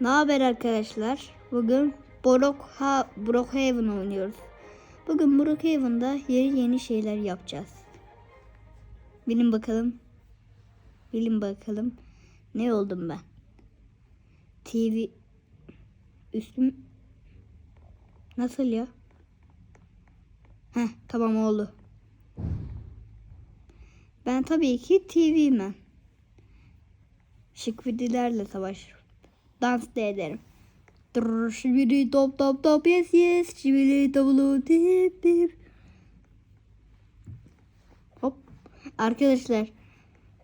Ne haber arkadaşlar? Bugün Brookha Brookhaven oynuyoruz. Bugün Brookhaven'da yeni yeni şeyler yapacağız. Bilin bakalım. Bilin bakalım. Ne oldum ben? TV üstüm nasıl ya? Heh tamam oldu. Ben tabii ki TV'men. Şık videolarla savaşırım. Dans da ederim. Drrr, şibiri top top top yes yes şibiri davulu dip dip. Hop. Arkadaşlar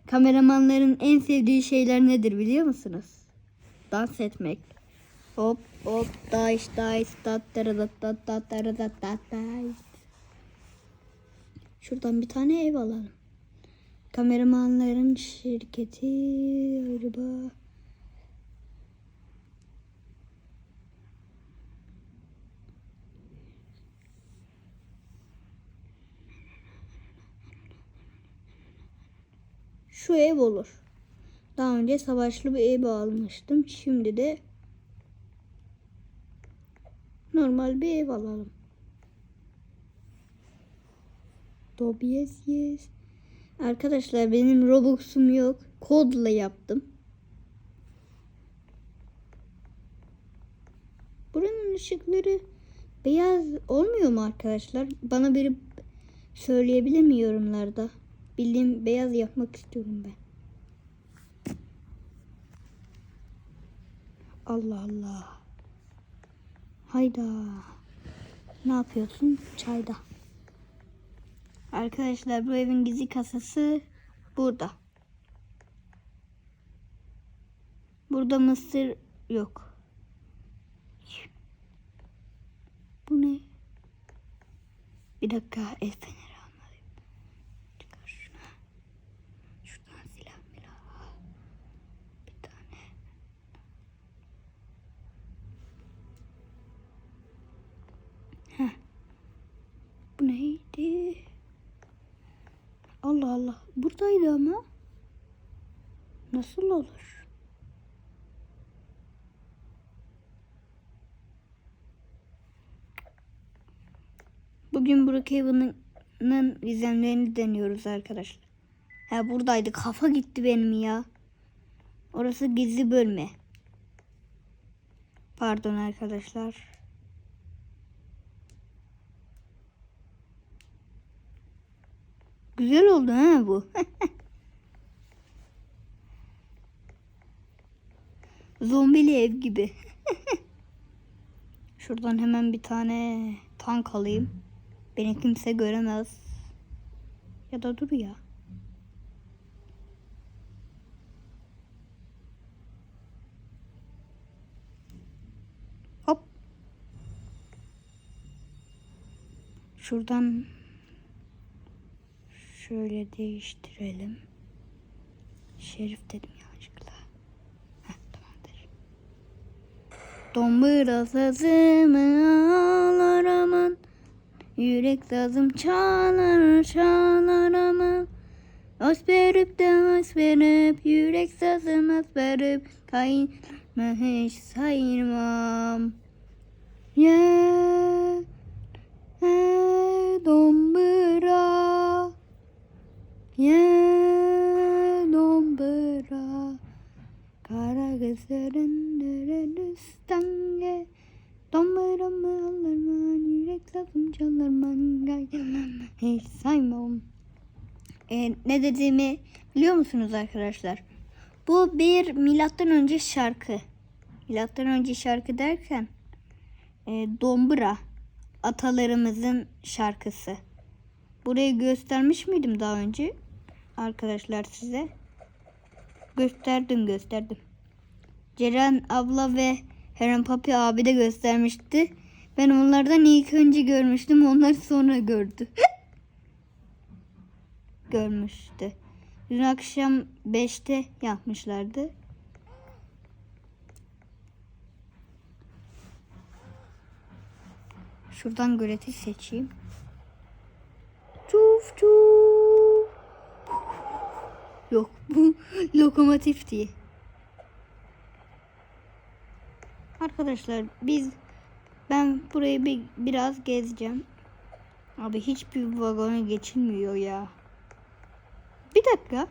kameramanların en sevdiği şeyler nedir biliyor musunuz? Dans etmek. Hop hop tat tara tat tat tat tara tat tat dayış. Şuradan bir tane ev alalım. Kameramanların şirketi acaba şu ev olur. Daha önce savaşlı bir ev almıştım. Şimdi de normal bir ev alalım. Dob yes yes. Arkadaşlar benim Robux'um yok. Kodla yaptım. Buranın ışıkları beyaz olmuyor mu arkadaşlar? Bana biri söyleyebilir mi yorumlarda? Bildiğim beyaz yapmak istiyorum ben. Allah Allah. Hayda. Ne yapıyorsun? Çayda. Arkadaşlar bu evin gizli kasası burada. Burada mısır yok. Bu ne? Bir dakika el feneri almalıyım. Çıkar şunu. Şuradan silah milah al. Bir tane. Heh. Bu neydi? Allah Allah. Buradaydı ama. Nasıl olur? Bugün Brookhaven'ın gizemlerini deniyoruz arkadaşlar. Ha buradaydı. Kafa gitti benim ya. Orası gizli bölme. Pardon arkadaşlar. Güzel oldu ha bu. Zombili ev gibi. Şuradan hemen bir tane tank alayım. Beni kimse göremez. Ya da dur ya. Hop. Şuradan şöyle değiştirelim. Şerif dedim yanlışlıkla. Tamamdır. Dombra sazımı ağlar aman. Yürek sazım çalar çalar aman. Asperip de asperip yürek sazım asperip kayma hiç sayırmam. Yeah. Hey, dombra. Yeah, dombra. Kara gözlerin üstten ge. Dombra mı alırman, yürek sazım çalırman, gayrımam, hiç saymam. E, ne dediğimi biliyor musunuz arkadaşlar? Bu bir milattan önce şarkı. Milattan önce şarkı derken e, dombra atalarımızın şarkısı. Burayı göstermiş miydim daha önce? Arkadaşlar size. Gösterdim gösterdim. Ceren abla ve Heren Papi abi de göstermişti. Ben onlardan ilk önce görmüştüm. Onlar sonra gördü. Görmüştü. Dün akşam 5'te yapmışlardı. Şuradan göleti seçeyim. Yok bu lokomotif diye. Arkadaşlar biz ben burayı bir biraz gezeceğim. Abi hiçbir vagona geçilmiyor ya. Bir dakika.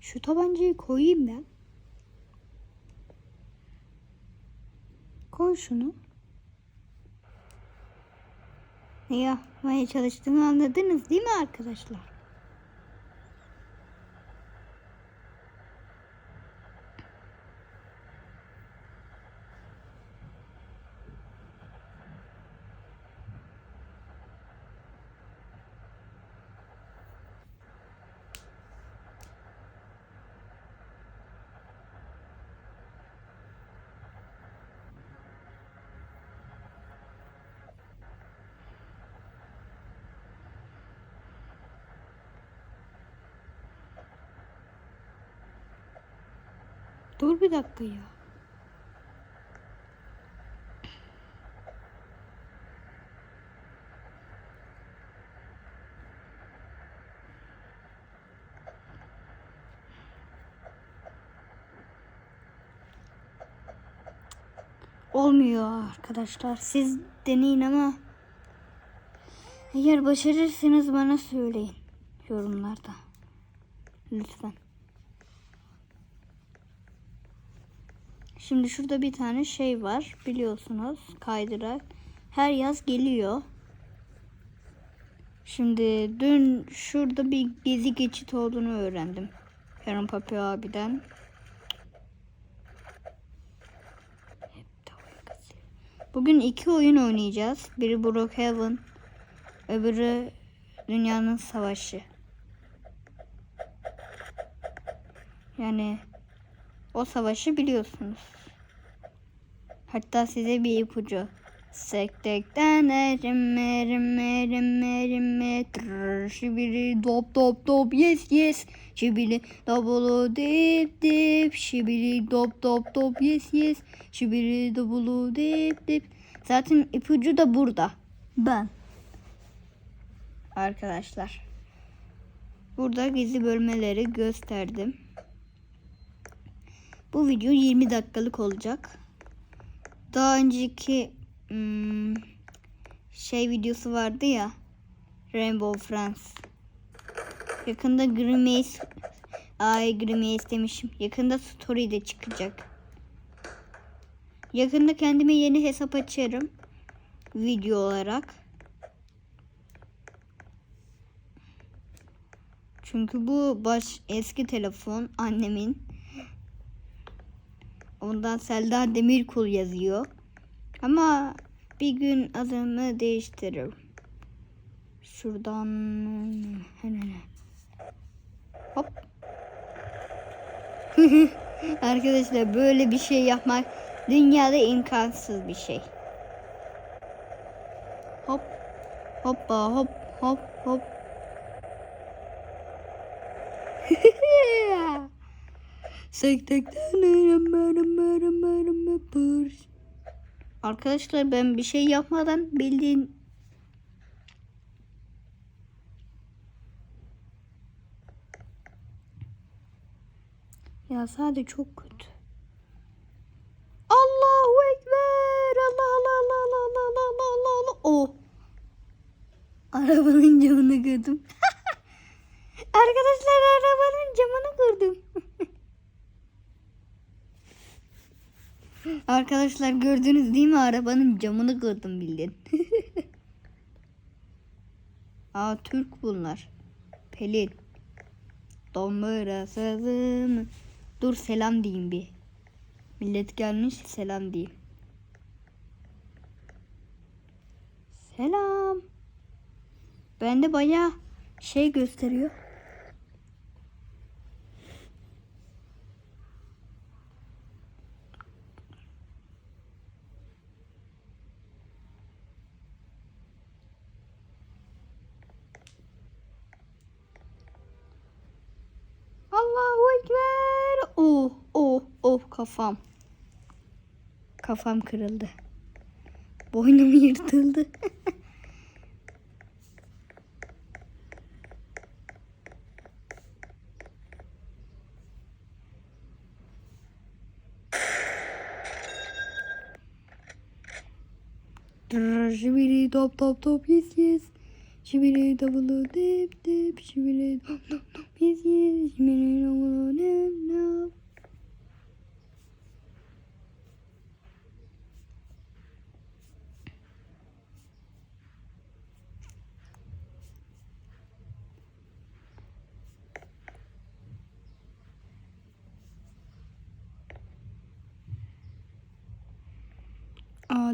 Şu tabancayı koyayım ben. Koy şunu. Ne yapmaya çalıştığını anladınız değil mi arkadaşlar? Dur bir dakika ya. Olmuyor arkadaşlar. Siz deneyin ama eğer başarırsınız bana söyleyin yorumlarda. Lütfen. Şimdi şurada bir tane şey var biliyorsunuz kaydırak. Her yaz geliyor. Şimdi dün şurada bir gezi geçit olduğunu öğrendim. Heron Papi abiden. Bugün iki oyun oynayacağız. Biri Brookhaven, öbürü Dünyanın Savaşı. Yani o savaşı biliyorsunuz. Hatta size bir ipucu. Sektekten erim erim erim erim erim Şibili dop dop dop yes yes Şibili dobulu dip dip Şibili dop dop dop yes yes Şibili dobulu dip dip Zaten ipucu da burada. Ben. Arkadaşlar. Burada gizli bölmeleri gösterdim. Bu video 20 dakikalık olacak. Daha önceki hmm, şey videosu vardı ya. Rainbow Friends. Yakında Grimace Ay Grimace demişim. Yakında story de çıkacak. Yakında kendime yeni hesap açarım. Video olarak. Çünkü bu baş eski telefon annemin. Ondan Selda Demirkul yazıyor. Ama bir gün adımı değiştiririm. Şuradan hop. Arkadaşlar böyle bir şey yapmak dünyada imkansız bir şey. Hop. Hoppa hop hop hop. Arkadaşlar ben bir şey yapmadan bildiğin Ya sadece çok kötü. Allahu Ekber. Allah Allah Allah Allah Allah Allah Allah Allah Allah. Oh. Arabanın camını kırdım. Arkadaşlar arabanın camını kırdım. Arkadaşlar gördünüz değil mi? Arabanın camını kırdım bildiğin. Aa Türk bunlar. Pelin. Domura sazım. Dur selam diyeyim bir. Millet gelmiş selam diyeyim. Selam. Bende bayağı şey gösteriyor. Oh oh oh kafam. Kafam kırıldı. Boynum yırtıldı. Şibiri top top top yes yes. Şibiri davulu dip dip. Şibiri top top top yes yes. Şibiri davulu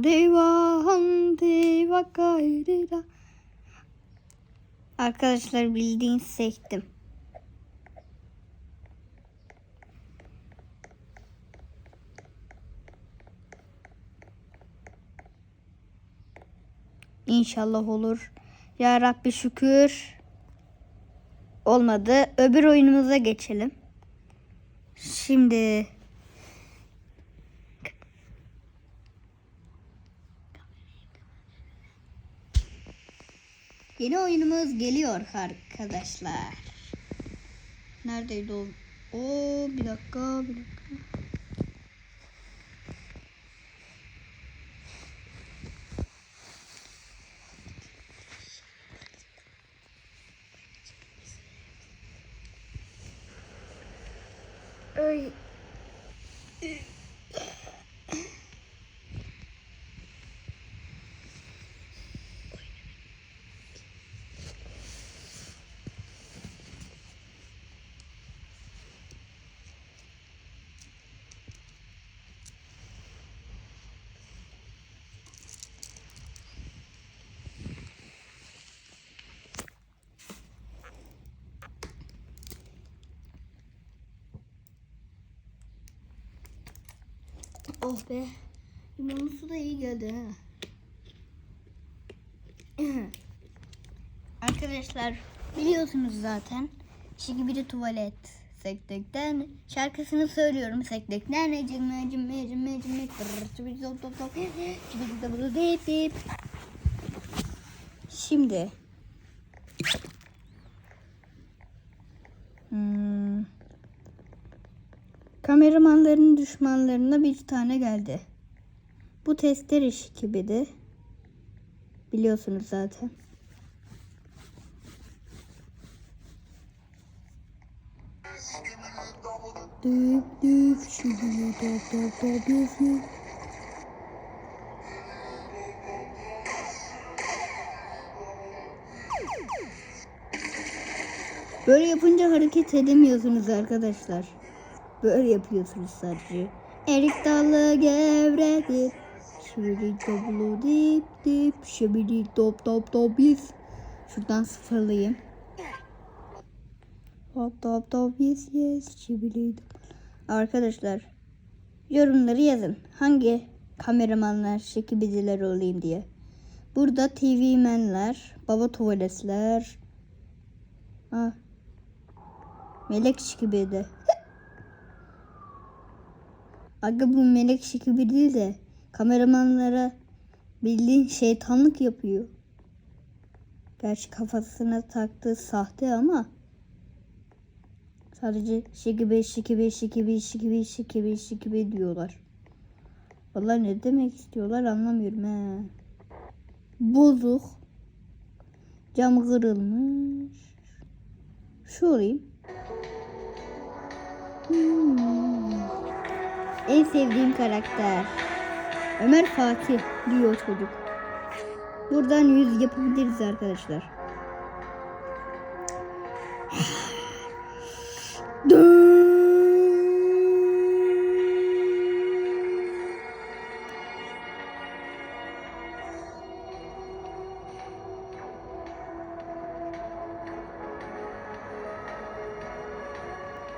Adeva hante vakayrida. Arkadaşlar bildiğin sektim. İnşallah olur. Ya Rabbi şükür. Olmadı. Öbür oyunumuza geçelim. Şimdi Yeni oyunumuz geliyor arkadaşlar. Neredeydi o? Oo bir dakika bir dakika. Ay. Oh be. Limonlu su da iyi geldi ha. Arkadaşlar biliyorsunuz zaten. Şigibiri tuvalet sektekten şarkısını söylüyorum sektekten top Şibiri double dip dip Şimdi hmm. Kameramanların düşmanlarına bir tane geldi. Bu tester iş gibiydi. Biliyorsunuz zaten. Böyle yapınca hareket edemiyorsunuz arkadaşlar. Böyle yapıyorsunuz sadece. Erik dalı gevredir. Şibiri toplu dip dip. Şibiri top top top yes. Şuradan sıfırlayayım. Top top top yes yes. Top. Arkadaşlar yorumları yazın. Hangi kameramanlar, şekibiciler olayım diye. Burada TV menler, baba tuvaletler. Ha. Melek şekibiydi. Aga bu melek şekil değil de kameramanlara bildiğin şeytanlık yapıyor. Gerçi kafasına taktığı sahte ama sadece şekibe şekibe şekibe şekibe şekibe şekibe diyorlar. Vallahi ne demek istiyorlar anlamıyorum he. Bozuk. Cam kırılmış. Şu olayım. Hmm. En sevdiğim karakter. Ömer Fatih diyor çocuk. Buradan yüz yapabiliriz arkadaşlar.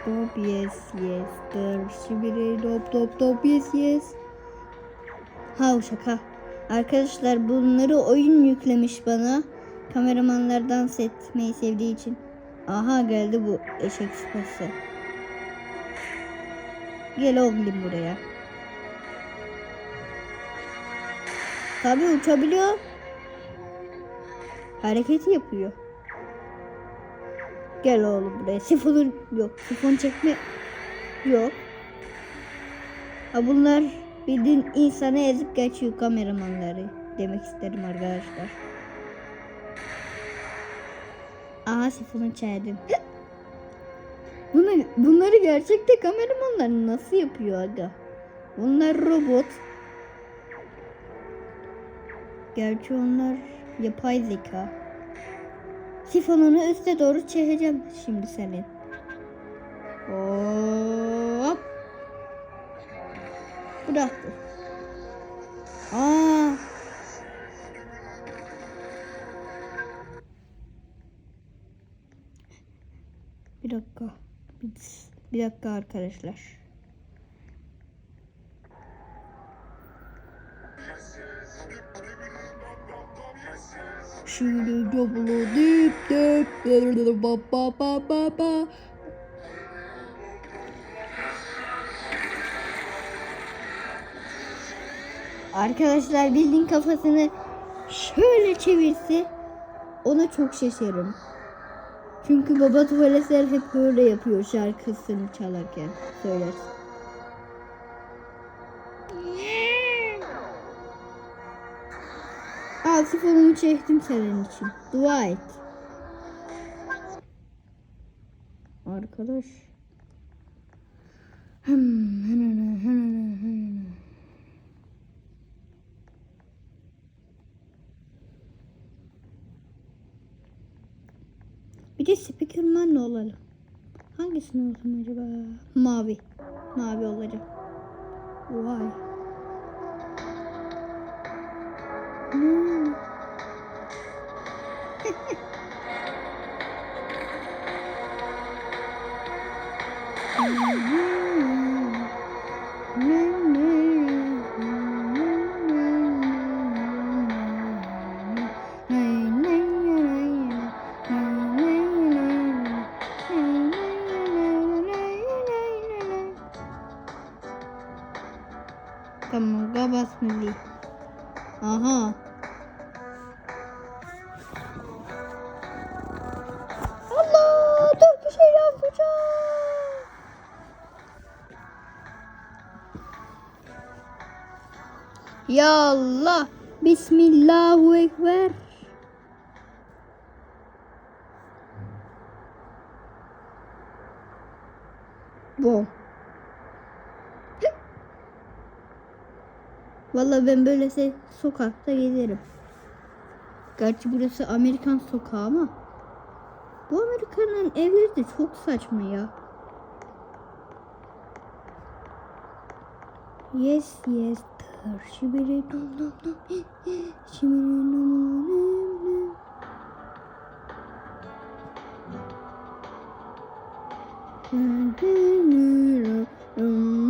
Top yes yes dır şibiri top top top yes yes. Ha şaka. Arkadaşlar bunları oyun yüklemiş bana. Kameramanlar dans etmeyi sevdiği için. Aha geldi bu eşek sıpası. Gel oğlum buraya. Tabii uçabiliyor. Hareketi yapıyor. Gel oğlum buraya. Sifon yok. Sifon çekme yok. Ha bunlar bildiğin insanı ezip geçiyor kameramanları. demek isterim arkadaşlar. Aha sifonu çeldim. Bunu, bunları gerçekte kameramanlar nasıl yapıyor aga? Bunlar robot. Gerçi onlar yapay zeka. Sifonunu üste doğru çekeceğim şimdi senin. Hop. Bıraktı. Aa. Bir dakika. Bir, bir dakika arkadaşlar. Şöyle double dip dip ba ba ba ba ba. Arkadaşlar bildiğin kafasını şöyle çevirse ona çok şaşırırım. Çünkü baba tuvaletler hep böyle yapıyor şarkısını çalarken söyler. Al sifonumu çektim senin için. Dua et. Arkadaş. Bir de Spikerman ne olalım? Hangisini olsun acaba? Mavi. Mavi olacak. Vay. Hmm. Tamam, Ya Allah. Bismillahu Ekber. Bu. Vallahi ben böyle se- sokakta gezerim. Gerçi burası Amerikan sokağı ama bu Amerikan'ın evleri de çok saçma ya. Yes yes tır şibiri dum dum dum. Şibiri dum dum dum.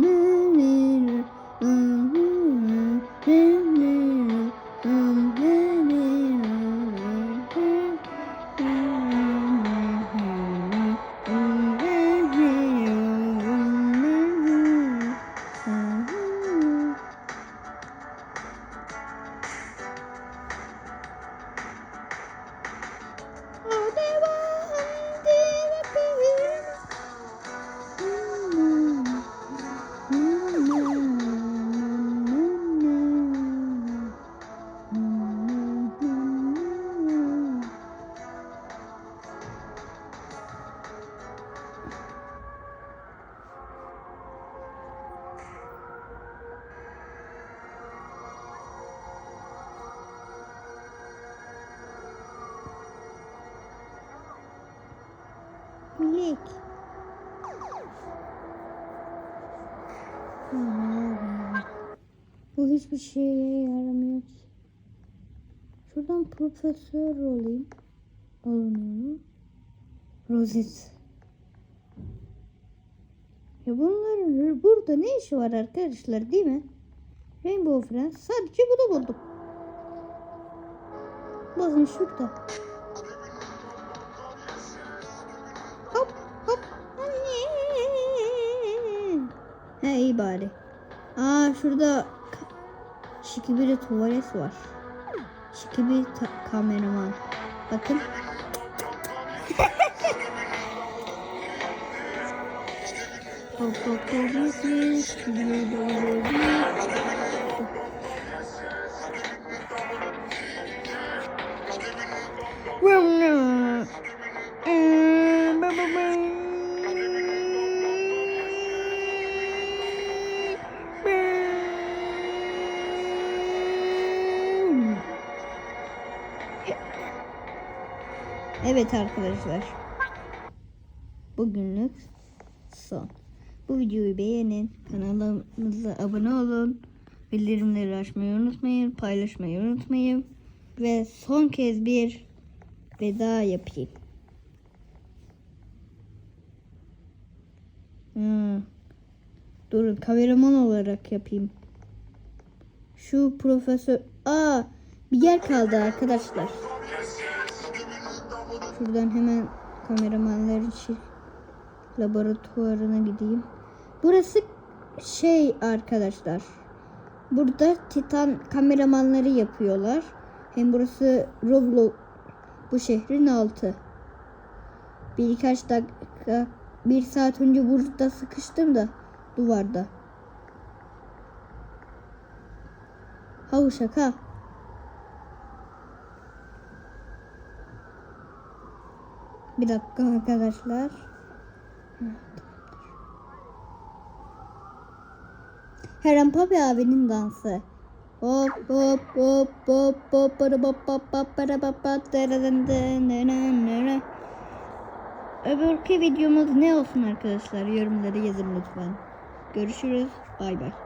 Minik. Bu hiçbir şeye yaramıyor ki. Şuradan profesör olayım. Alınıyor. Rozet. Ya bunların burada ne işi var arkadaşlar değil mi? Rainbow Friends sadece bunu buldum. Bakın şurada. He iyi bari. Aa şurada ka- şikibiri tuvalet var. Şikibiri ta- kameraman. Bakın. Hop hop hop şikibiri şikibiri Evet arkadaşlar. Bugünlük son. Bu videoyu beğenin. Kanalımıza abone olun. Bildirimleri açmayı unutmayın. Paylaşmayı unutmayın. Ve son kez bir veda yapayım. Hmm. Durun kameraman olarak yapayım. Şu profesör... Aa bir yer kaldı arkadaşlar. Şuradan hemen kameramanların şey, laboratuvarına gideyim. Burası şey arkadaşlar. Burada Titan kameramanları yapıyorlar. Hem burası Roblox bu şehrin altı. Birkaç dakika, bir saat önce burada sıkıştım da duvarda. Havu şaka. Bir dakika arkadaşlar. Herhan Papi abinin dansı. Hop hop hop hop hop para hop hop hop para hop hop. Öbürkü videomuz ne olsun arkadaşlar? Yorumlara yazın lütfen. Görüşürüz. Bay bay.